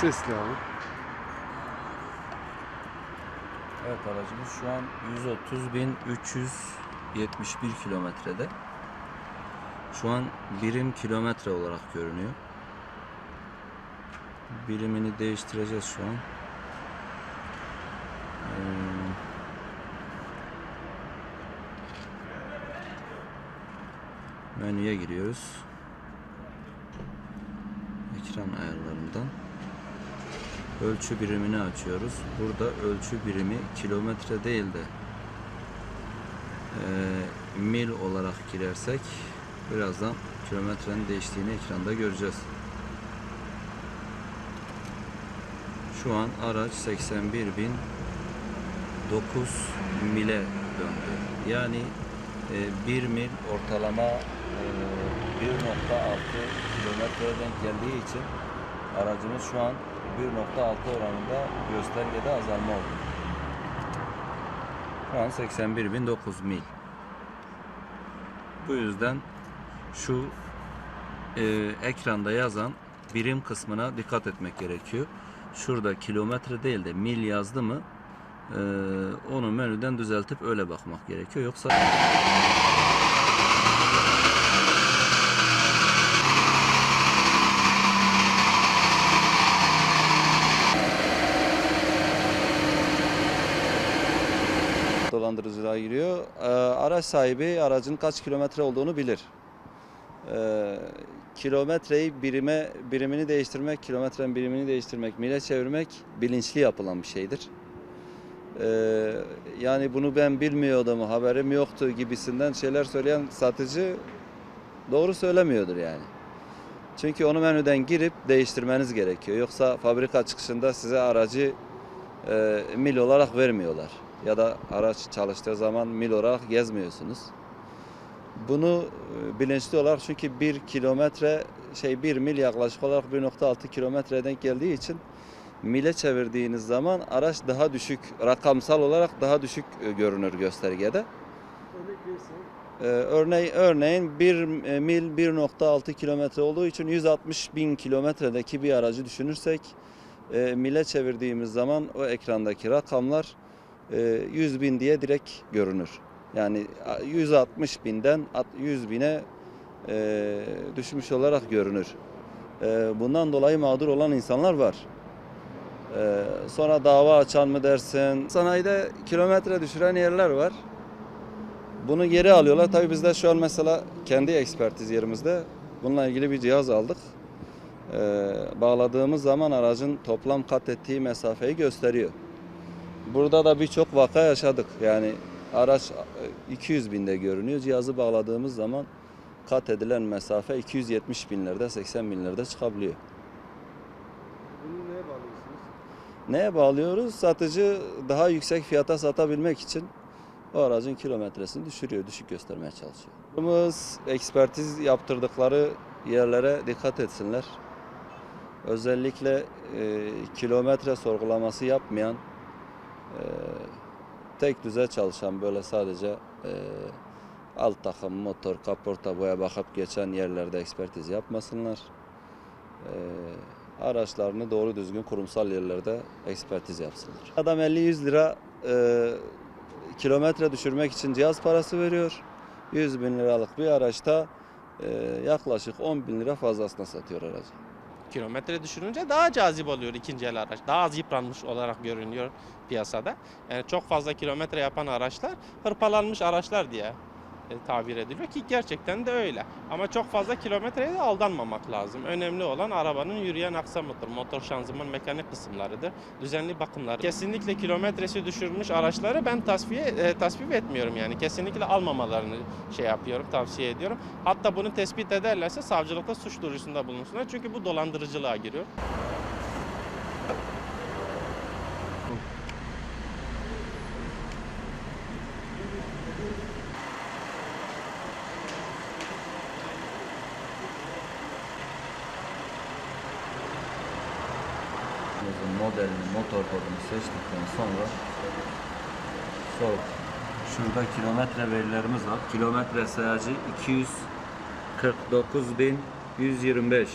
Sesli abi. Evet aracımız şu an 130.371 kilometrede. Şu an birim kilometre olarak görünüyor. Birimini değiştireceğiz şu an. Ee, menüye giriyoruz. Ekran ayarlarından ölçü birimini açıyoruz. Burada ölçü birimi kilometre değil de eee, mil olarak girersek birazdan kilometrenin değiştiğini ekranda göreceğiz. Şu an araç 81.009 mile döndü. Yani e, 1 mil ortalama e, 1.6 kilometreye denk geldiği için aracımız şu an 1.6 oranında göstergede azalma oldu. Şu an 81.009 mil. Bu yüzden şu e, ekranda yazan birim kısmına dikkat etmek gerekiyor. Şurada kilometre değil de mil yazdı mı e, onu menüden düzeltip öyle bakmak gerekiyor. Yoksa dolandırıcılığa giriyor. Ee, araç sahibi aracın kaç kilometre olduğunu bilir. Ee, kilometreyi birime birimini değiştirmek, kilometrenin birimini değiştirmek, mile çevirmek bilinçli yapılan bir şeydir. Ee, yani bunu ben bilmiyordum, haberim yoktu gibisinden şeyler söyleyen satıcı doğru söylemiyordur yani. Çünkü onu menüden girip değiştirmeniz gerekiyor. Yoksa fabrika çıkışında size aracı e, mil olarak vermiyorlar. Ya da araç çalıştığı zaman mil olarak gezmiyorsunuz. Bunu e, bilinçli olarak çünkü bir kilometre şey bir mil yaklaşık olarak 1.6 kilometreye denk geldiği için mile çevirdiğiniz zaman araç daha düşük rakamsal olarak daha düşük e, görünür göstergede. Ee, örneğin, örneğin 1 mil 1.6 kilometre olduğu için 160 bin kilometredeki bir aracı düşünürsek e, mile çevirdiğimiz zaman o ekrandaki rakamlar e, 100 bin diye direkt görünür. Yani a, 160 binden at- 100 bine e, düşmüş olarak görünür. E, bundan dolayı mağdur olan insanlar var. E, sonra dava açan mı dersin? Sanayide kilometre düşüren yerler var. Bunu geri alıyorlar. Tabii biz de şu an mesela kendi ekspertiz yerimizde bununla ilgili bir cihaz aldık. Ee, bağladığımız zaman aracın toplam kat ettiği mesafeyi gösteriyor. Burada da birçok vaka yaşadık. Yani araç e, 200 binde görünüyor. Cihazı bağladığımız zaman kat edilen mesafe 270 binlerde, 80 binlerde çıkabiliyor. Bunu neye bağlıyorsunuz? Neye bağlıyoruz? Satıcı daha yüksek fiyata satabilmek için o aracın kilometresini düşürüyor, düşük göstermeye çalışıyor. Ekspertiz yaptırdıkları yerlere dikkat etsinler. Özellikle e, kilometre sorgulaması yapmayan, e, tek düze çalışan böyle sadece e, alt takım, motor, kaporta, boya bakıp geçen yerlerde ekspertiz yapmasınlar. E, araçlarını doğru düzgün kurumsal yerlerde ekspertiz yapsınlar. Adam 50-100 lira e, kilometre düşürmek için cihaz parası veriyor. 100 bin liralık bir araçta e, yaklaşık 10 bin lira fazlasına satıyor aracı. Kilometre düşürünce daha cazip oluyor ikinci el araç. Daha az yıpranmış olarak görünüyor piyasada. Yani çok fazla kilometre yapan araçlar hırpalanmış araçlar diye tabir ediliyor ki gerçekten de öyle. Ama çok fazla kilometreye de aldanmamak lazım. Önemli olan arabanın yürüyen aksamıdır. Motor şanzıman mekanik kısımlarıdır. Düzenli bakımları. Kesinlikle kilometresi düşürmüş araçları ben tasfiye e, tasvip etmiyorum yani. Kesinlikle almamalarını şey yapıyorum, tavsiye ediyorum. Hatta bunu tespit ederlerse savcılıkta suç duyurusunda bulunsunlar. Çünkü bu dolandırıcılığa giriyor. Modelini, motor kodunu seçtikten sonra sol şurada kilometre verilerimiz var. Kilometre sayacı 249.125.